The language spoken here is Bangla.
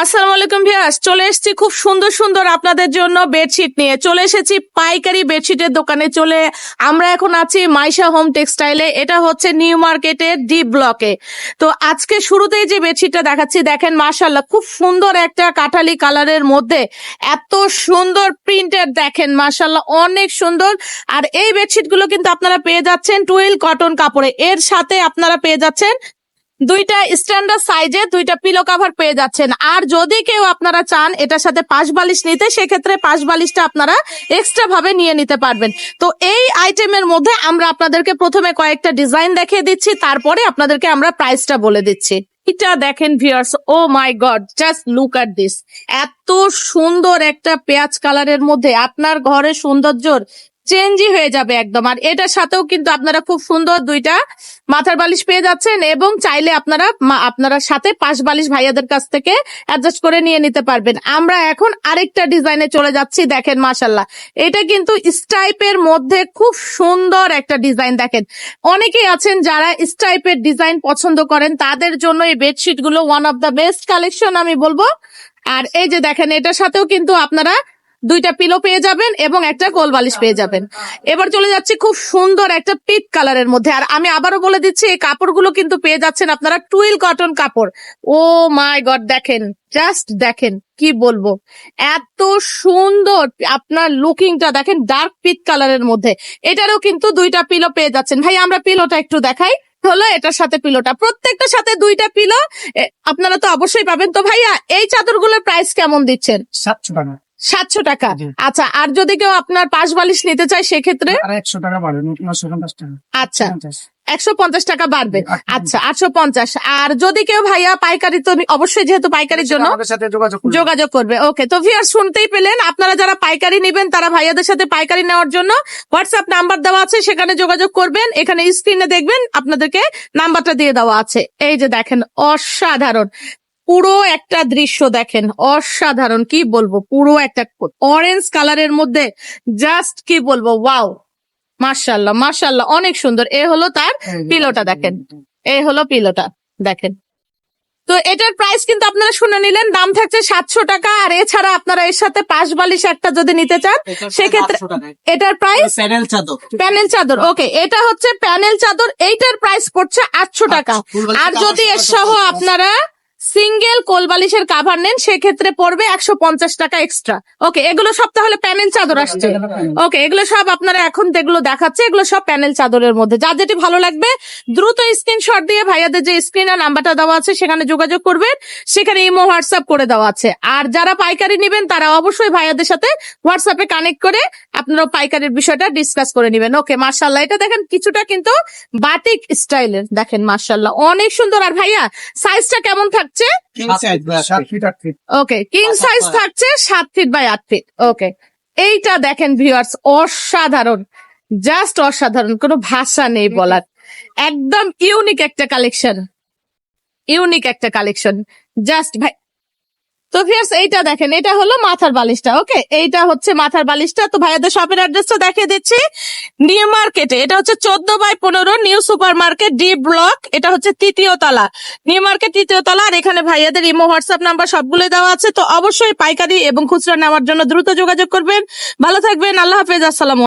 আসসালামু আলাইকুম ভিউয়ার্স, চলে এসেছি খুব সুন্দর সুন্দর আপনাদের জন্য বেডশিট নিয়ে। চলে এসেছি পাইকারি বেডশিটের দোকানে। চলে, আমরা এখন আছি মাইশা হোম টেক্সটাইলে। এটা হচ্ছে নিউ মার্কেটের ডি ব্লকে তো আজকে শুরুতেই যে বেডশিটটা দেখাচ্ছি, দেখেন মাশাল্লাহ খুব সুন্দর একটা কাঠালি কালারের মধ্যে এত সুন্দর প্রিন্টের দেখেন মাশাল্লাহ অনেক সুন্দর। আর এই বেডশিটগুলো কিন্তু আপনারা পেয়ে যাচ্ছেন টুয়েল কটন কাপড়ে। এর সাথে আপনারা পেয়ে যাচ্ছেন দুইটা স্ট্যান্ডার্ড সাইজে দুইটা পিলো কাভার পেয়ে যাচ্ছেন। আর যদি কেউ আপনারা চান এটার সাথে পাশ বালিশ নিতে, সেক্ষেত্রে পাশ বালিশটা আপনারা এক্সট্রা ভাবে নিয়ে নিতে পারবেন। তো এই আইটেমের মধ্যে আমরা আপনাদেরকে প্রথমে কয়েকটা ডিজাইন দেখিয়ে দিচ্ছি, তারপরে আপনাদেরকে আমরা প্রাইসটা বলে দিচ্ছি। এটা দেখেন viewers oh my god just look at this এত সুন্দর একটা পেঁয়াজ কালারের মধ্যে আপনার ঘরের সৌন্দর্যর চেঞ্জই হয়ে যাবে একদম। আর এটার সাথেও কিন্তু আপনারা খুব সুন্দর দুইটা মাথার বালিশ পেয়ে যাচ্ছেন এবং চাইলে আপনারা আপনারা সাথে পাশ বালিশ ভাইয়াদের কাছ থেকে অ্যাডজাস্ট করে নিয়ে নিতে পারবেন। আমরা এখন আরেকটা ডিজাইনে চলে যাচ্ছি, দেখেন মাশাল্লাহ এটা কিন্তু স্টাইপের মধ্যে খুব সুন্দর একটা ডিজাইন দেখেন। অনেকেই আছেন যারা স্টাইপের ডিজাইন পছন্দ করেন, তাদের জন্য এই বেডশিটগুলো one of the best collection আমি বলব। আর এই যে দেখেন, এটার সাথেও কিন্তু আপনারা দুইটা পিলো পেয়ে যাবেন এবং একটা কোল বালিশ পেয়ে যাবেন। এবার চলে যাচ্ছে খুব সুন্দর একটা পিট কালারের মধ্যে। আর আমি আবারও বলে দিচ্ছি, এই কাপড়গুলো কিন্তু পেয়ে যাচ্ছেন আপনারা টুইল কটন কাপড়। ও মাই গড, দেখেন জাস্ট দেখেন, কি বলব? এত সুন্দর আপনার লুকিংটা দেখেন ডার্ক পিট কালারের মধ্যে। এটারও কিন্তু দুইটা পিলো পেয়ে যাচ্ছেন। ভাই, আমরা পিলোটা একটু দেখাই। হলো এটার সাথে পিলোটা প্রত্যেকটার সাথে দুইটা পিলো আপনারা তো অবশ্যই পাবেন। তো ভাইয়া, এই চাদরগুলোর প্রাইস কেমন দিচ্ছেন? সাতশো টাকা। সাতশো টাকা। আচ্ছা আর যদি কেউ আপনার পাশ বালিশ নিতে চায় সেক্ষেত্রে? একশো টাকা বাড়বে নশো পঞ্চাশ টাকা। আচ্ছা একশো পঞ্চাশ টাকা বাড়বে। আচ্ছা। আচ্ছা। আটশো পঞ্চাশ। আর যদি কেউ ভাইয়া পাইকারি তো অবশ্যই যেহেতু পাইকারির জন্য আমাদের সাথে যোগাযোগ যোগাযোগ করবে। ওকে তো ভিয়ার শুনতেই পেলেন আপনারা যারা পাইকারি নেবেন তারা ভাইয়াদের সাথে পাইকারি নেওয়ার জন্য হোয়াটসঅ্যাপ নাম্বার দেওয়া আছে সেখানে যোগাযোগ করবেন। এখানে স্ক্রিনে দেখবেন আপনাদেরকে নাম্বারটা দিয়ে দেওয়া আছে। এই যে দেখেন অসাধারণ। পুরো একটা দৃশ্য দেখেন অসাধারণ কি বলব? পুরো একটা অরেঞ্জ কালারের মধ্যে জাস্ট কি বলব? ওয়াও মার্শাল্লাহ মার্শাল্লাহ অনেক সুন্দর। এ হলো তার পিলোটা দেখেন। এ হলো পিলোটা দেখেন। তো এটার প্রাইস কিন্তু আপনারা শুনে নিলেন দাম থাকছে সাতশো টাকা আর এছাড়া আপনারা এর সাথে পাঁচ বালিশ একটা যদি নিতে চান সেক্ষেত্রে এটার প্রাইস প্যানেল চাদর। প্যানেল চাদর ওকে এটা হচ্ছে প্যানেল চাদর এইটার প্রাইস পড়ছে আটশো টাকা। আর যদি এর সহ আপনারা সিঙ্গেল কোলবালিশের কাভার নেন সেক্ষেত্রে পড়বে একশো পঞ্চাশ টাকা এক্সট্রা ওকে এগুলো সব তাহলে প্যানেল চাদর আসছে। ওকে এগুলো সব আপনারা এখন যেগুলো দেখাচ্ছে এগুলো সব প্যানেল চাদরের মধ্যে। যা যেটি ভালো লাগবে দ্রুত স্ক্রিনশট দিয়ে ভাইয়াদের যে স্ক্রিন আর নাম্বারটা দেওয়া আছে সেখানে যোগাযোগ করবেন। সেখানে ইমো হোয়াটসঅ্যাপ করে দেওয়া আছে। আর যারা পাইকারি নেবেন তারা অবশ্যই ভাইয়াদের সাথে হোয়াটসঅ্যাপে কানেক্ট করে আপনারা পাইকারির বিষয়টা ডিসকাস করে নেবেন। ওকে মার্শাল্লাহ এটা দেখেন কিছুটা কিন্তু বাটিক স্টাইলের দেখেন মার্শাল্লাহ অনেক সুন্দর। আর ভাইয়া সাইজটা কেমন থাকছে? ওকে কিং সাইজ থাকছে সাত ফিট বাই আট ফিট ওকে এইটা দেখেন ভিউয়ার্স অসাধারণ। জাস্ট অসাধারণ কোনো ভাষা নেই বলার। একদম ইউনিক একটা কালেকশন ইউনিক একটা কালেকশন জাস্ট ভাই তো ভিউয়ার্স এইটা দেখেন, এটা হলো মাথার বালিশটা ওকে এইটা হচ্ছে মাথার বালিশটা। তো ভাইয়াদের শপের অ্যাড্রেসটা দেখিয়ে দিচ্ছি। নিউ মার্কেটে এটা হচ্ছে চোদ্দ বাই পনেরো new super market D block এটা হচ্ছে তৃতীয় তলা। নিউ মার্কেট তৃতীয় তলা, আর এখানে ভাইয়াদের ইমো হোয়াটসঅ্যাপ নাম্বার সবগুলোই দেওয়া আছে। তো অবশ্যই পাইকারি এবং খুচরা নেওয়ার জন্য দ্রুত যোগাযোগ করবেন। ভালো থাকবেন, আল্লাহ হাফেজ, আসসালাম